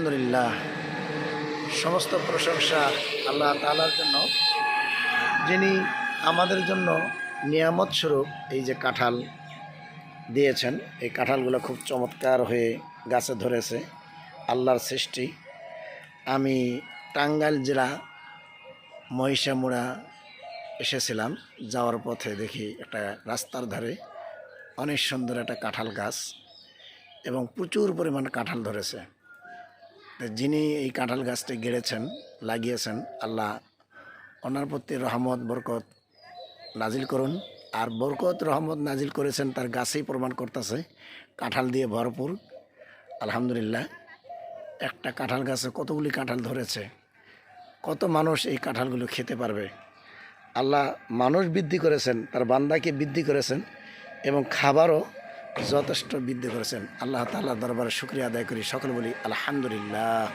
আলহামদুলিল্লাহ। সমস্ত প্রশংসা আল্লাহ তালার জন্য, যিনি আমাদের জন্য নিয়ামত স্বরূপ এই যে কাঁঠাল দিয়েছেন, এই কাঁঠালগুলো খুব চমৎকার হয়ে গাছে ধরেছে, আল্লাহর সৃষ্টি। আমি টাঙ্গাইল জেলা মহিষামুড়া এসেছিলাম, যাওয়ার পথে দেখি একটা রাস্তার ধারে অনেক সুন্দর একটা কাঁঠাল গাছ এবং প্রচুর পরিমাণ কাঁঠাল ধরেছে। যিনি এই কাঁঠাল গাছটি গেড়েছেন, লাগিয়েছেন, আল্লাহ ওনার প্রতি রহমত, বরকত নাজিল করুন। আর বরকত, রহমত নাজিল করেছেন তার গাছেই প্রমাণ করতেছে, কাঁঠাল দিয়ে ভরপুর। আলহামদুলিল্লাহ, একটা কাঁঠাল গাছে কতগুলি কাঁঠাল ধরেছে, কত মানুষ এই কাঁঠালগুলো খেতে পারবে। আল্লাহ মানুষ বৃদ্ধি করেছেন, তার বান্দাকে বৃদ্ধি করেছেন এবং খাবারও যথেষ্ট বৃদ্ধি করেছেন। আল্লাহ তাল্লাহ দরবারে শুক্রিয়া আদায় করি। সকল বলি আলহামদুলিল্লাহ।